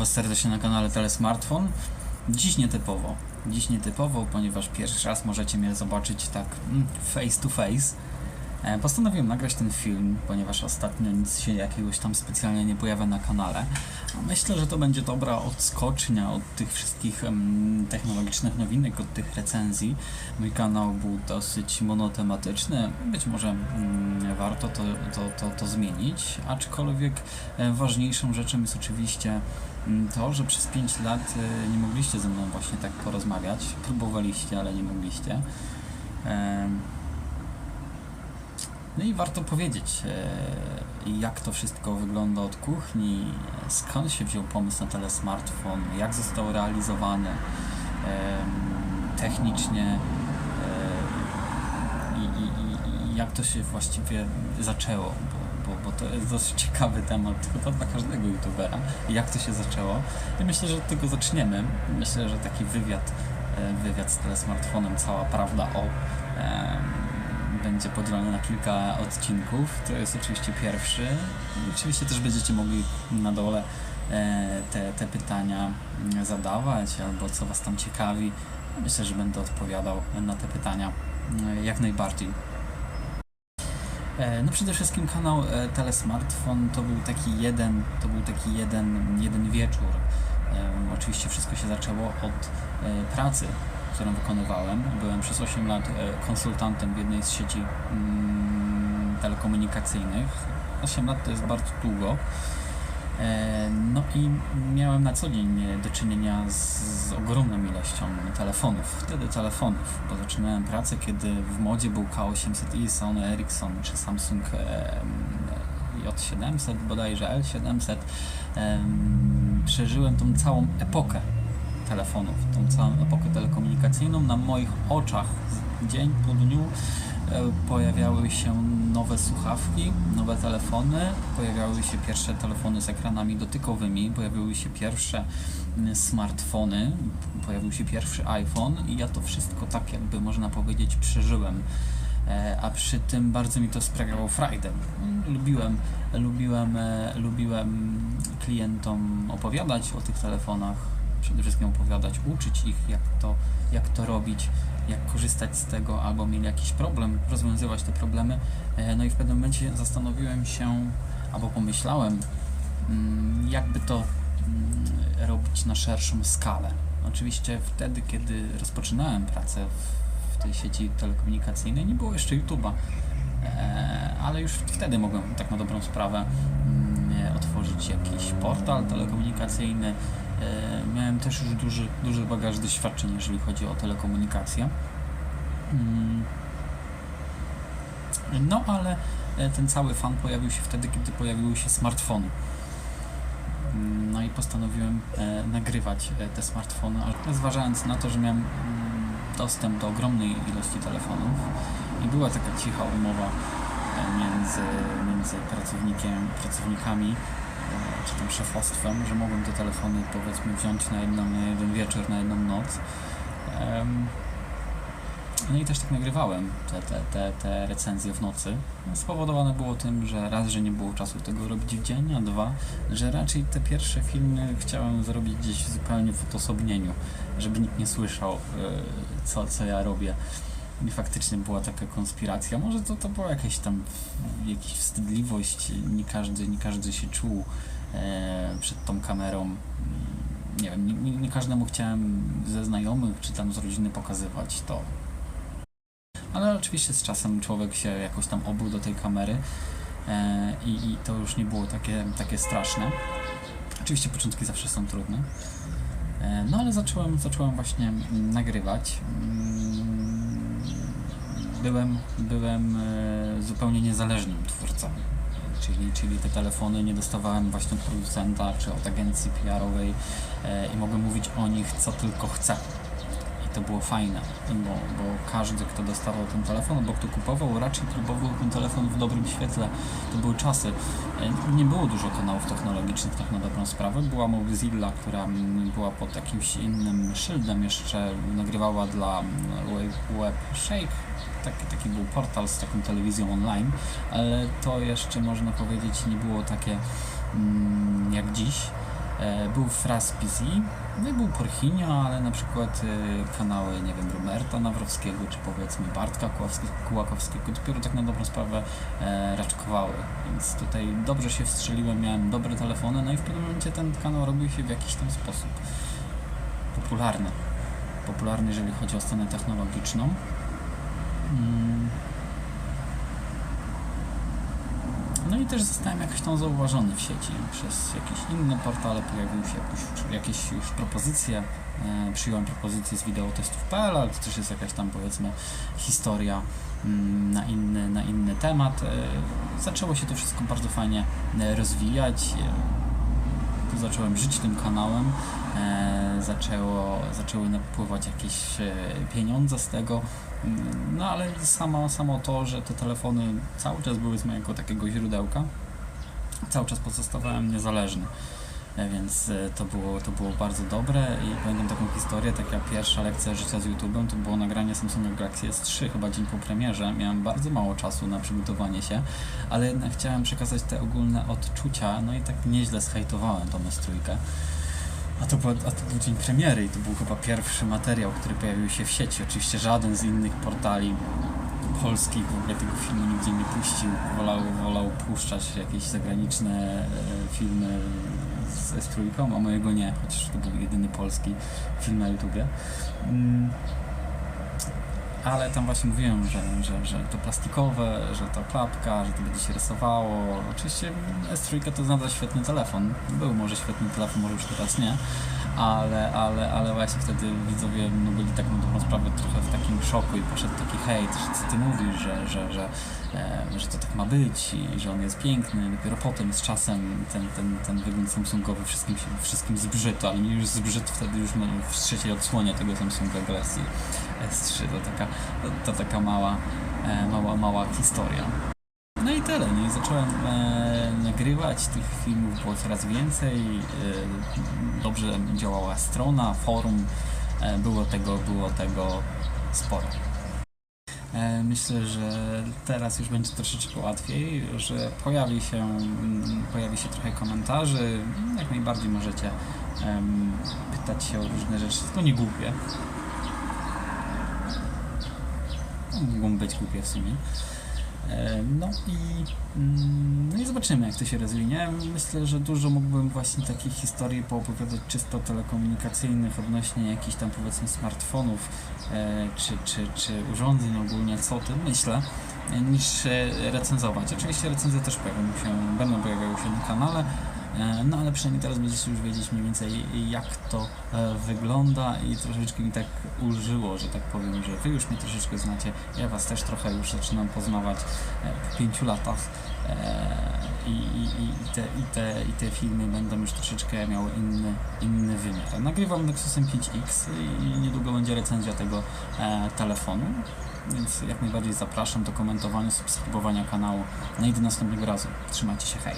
Was serdecznie na kanale Telesmartfon. Dziś nietypowo. Dziś nietypowo, ponieważ pierwszy raz możecie mnie zobaczyć tak mm, face to face. E, Postanowiłem nagrać ten film, ponieważ ostatnio nic się jakiegoś tam specjalnie nie pojawia na kanale. Myślę, że to będzie dobra odskocznia od tych wszystkich em, technologicznych nowinek, od tych recenzji. Mój kanał był dosyć monotematyczny. Być może mm, warto to, to, to, to zmienić, aczkolwiek e, ważniejszą rzeczą jest oczywiście to, że przez 5 lat e, nie mogliście ze mną właśnie tak porozmawiać. Próbowaliście, ale nie mogliście. No i warto powiedzieć, e, jak to wszystko wygląda od kuchni, skąd się wziął pomysł na telesmartfon, jak został realizowany technicznie e, i, i, i jak to się właściwie zaczęło, bo, bo, to jest dosyć ciekawy temat chyba dla każdego youtubera, jak to się zaczęło. I myślę, że od tego zaczniemy. Myślę, że taki wywiad, e, wywiad z telesmartfonem, cała prawda o będzie podzielony na kilka odcinków. To jest oczywiście pierwszy. Oczywiście też będziecie mogli na dole e, te, te pytania mm, zadawać albo co Was tam ciekawi. Myślę, że będę odpowiadał na te pytania e, jak najbardziej. E, No przede wszystkim kanał e, Telesmartfon to był taki jeden, to był taki jeden, jeden wieczór. Em, Oczywiście wszystko się zaczęło od e, pracy, którą wykonywałem. Byłem przez 8 lat e, konsultantem w jednej z sieci mm, telekomunikacyjnych. 8 lat to jest bardzo długo. E, No i miałem na co dzień e, do czynienia z, z ogromną ilością telefonów. Wtedy telefonów, bo zaczynałem pracę, kiedy w modzie był K800i, Sony Ericsson czy Samsung e, J700, bodajże L700. Em, Przeżyłem tą całą epokę telefonów, tą całą epokę telekomunikacyjną. Na moich oczach dzień po dniu pojawiały się nowe słuchawki, nowe telefony, pojawiały się pierwsze telefony z ekranami dotykowymi, pojawiły się pierwsze mm, smartfony, pojawił się pierwszy iPhone i ja to wszystko tak jakby można powiedzieć przeżyłem. E, A przy tym bardzo mi to sprawiało frajdę. Lubiłem, lubiłem, e, lubiłem klientom opowiadać o tych telefonach, przede wszystkim opowiadać, uczyć ich jak to, jak to robić, jak korzystać z tego, albo mieli jakiś problem, rozwiązywać te problemy. E, No i w pewnym momencie zastanowiłem się, albo pomyślałem, mm, jakby to mm, robić na szerszą skalę. Oczywiście wtedy, kiedy rozpoczynałem pracę w, tej sieci telekomunikacyjnej, nie było jeszcze YouTube'a, e, ale już wtedy mogłem tak na dobrą sprawę mm, otworzyć jakiś portal telekomunikacyjny. E, Miałem też już duży, duży bagaż doświadczeń, jeżeli chodzi o telekomunikację. Mm. No ale e, ten cały fan pojawił się wtedy, kiedy pojawiły się smartfony. Mm, No i postanowiłem e, nagrywać te smartfony, zważając na to, że miałem mm, dostęp do ogromnej ilości telefonów i była taka cicha umowa między, między pracownikiem, pracownikami czy tam szefostwem, że mogłem te telefony powiedzmy wziąć na, jedną, na jeden wieczór, na jedną noc. No i też tak nagrywałem te, te, te, te recenzje w nocy. Spowodowane było tym, że raz, że nie było czasu tego robić w dzień, a dwa, że raczej te pierwsze filmy chciałem zrobić gdzieś zupełnie w odosobnieniu, żeby nikt nie słyszał, y, co, co ja robię. I faktycznie była taka konspiracja. Może to, to była jakaś tam jakaś wstydliwość. Nie każdy, nie każdy się czuł e, przed tą kamerą. Nie wiem, nie, nie, nie każdemu chciałem ze znajomych czy tam z rodziny pokazywać to. Ale oczywiście z czasem człowiek się jakoś tam obył do tej kamery e, i, i to już nie było takie, takie straszne. Oczywiście początki zawsze są trudne. E, no ale zacząłem, zacząłem właśnie mm, nagrywać. Byłem, byłem e, zupełnie niezależnym twórcą. Czyli, czyli te telefony nie dostawałem właśnie od producenta czy od agencji PR-owej e, i mogłem mówić o nich co tylko chcę. To było fajne, bo, bo każdy, kto dostawał ten telefon, albo kto kupował, raczej próbował ten telefon w dobrym świetle. To były czasy. E, Nie było dużo kanałów technologicznych, tak na dobrą sprawę. Była Mozilla, która mm, była pod jakimś innym szyldem, jeszcze nagrywała dla Web- Web Shake. Taki, taki był portal z taką telewizją online, ale to jeszcze można powiedzieć nie było takie mm, jak dziś. E, Był Fras PZ, no i był Porchinio, ale na przykład e, kanały, nie wiem, Roberta Nawrowskiego, czy powiedzmy Bartka Kułakowskiego dopiero tak na dobrą sprawę e, raczkowały. Więc tutaj dobrze się wstrzeliłem, miałem dobre telefony, no i w pewnym momencie ten kanał robił się w jakiś tam sposób popularny. Popularny, jeżeli chodzi o stronę technologiczną. Mm. No i też zostałem jakoś tam zauważony w sieci. Przez jakieś inne portale pojawiły się jakieś, jakieś już propozycje. E, przyjąłem propozycje z wideotestów.pl, ale to też jest jakaś tam powiedzmy historia mm, na inny, na inny temat. E, zaczęło się to wszystko bardzo fajnie e, rozwijać. E, zacząłem żyć tym kanałem. E, zaczęło, zaczęły napływać jakieś e, pieniądze z tego. Mm, No ale samo, samo to, że te telefony cały czas były z mojego takiego źródełka, cały czas pozostawałem niezależny. E, Więc e, to było, to było bardzo dobre i pamiętam taką historię, taka pierwsza lekcja życia z YouTube'em to było nagranie Samsunga Galaxy S3 chyba dzień po premierze. Miałem bardzo mało czasu na przygotowanie się, ale jednak chciałem przekazać te ogólne odczucia, no i tak nieźle zhejtowałem tą S3. A to, a to był dzień premiery i to był chyba pierwszy materiał, który pojawił się w sieci. Oczywiście żaden z innych portali polskich w ogóle tego filmu nigdzie nie puścił. Wolał, wolał puszczać jakieś zagraniczne e, filmy z z trójką, a mojego nie, chociaż to był jedyny polski film na YouTubie. Ale tam właśnie mówiłem, że, że, że to plastikowe, że to klapka, że to będzie się rysowało. Oczywiście S3 to nadal świetny telefon. Był może świetny telefon, może już teraz nie. Ale, ale, ale właśnie wtedy widzowie no, byli tak na dobrą sprawę trochę w takim szoku i poszedł taki hejt, że co ty mówisz, że, że, że, e, że to tak ma być i że on jest piękny. Dopiero potem z czasem ten, ten, ten wygląd Samsungowy wszystkim, się, wszystkim zbrzydł, ale mi już zbrzydł wtedy już w trzeciej odsłonie tego Samsunga Galaxy S3. To taka, to, to taka mała, e, mała, mała historia. No i tyle. No i zacząłem e, nagrywać. Tych filmów było coraz więcej. E, dobrze działała strona, forum. E, było tego, było tego sporo. E, Myślę, że teraz już będzie troszeczkę łatwiej, że pojawi się, mm, pojawi się trochę komentarzy. Jak najbardziej możecie em, pytać się o różne rzeczy. To nie głupie. Mogą być głupie w sumie. No i, mm, no i zobaczymy, jak to się rozwinie. Myślę, że dużo mógłbym właśnie takich historii poopowiadać czysto telekomunikacyjnych odnośnie jakichś tam powiedzmy smartfonów e, czy, czy, czy urządzeń ogólnie, co o tym myślę, e, niż e, recenzować. Oczywiście recenzje też pojawią się, będą pojawiały się na kanale, no ale przynajmniej teraz będziecie już wiedzieć mniej więcej jak to e, wygląda i troszeczkę mi tak ulżyło, że tak powiem, że wy już mnie troszeczkę znacie, ja was też trochę już zaczynam poznawać e, po pięciu latach e, i, i, i, te, i, te, i te filmy będą już troszeczkę miały inny, inny wymiar. Nagrywam Nexusem 5X i niedługo będzie recenzja tego e, telefonu, więc jak najbardziej zapraszam do komentowania, subskrybowania kanału. No i do następnego razu. Trzymajcie się, hej!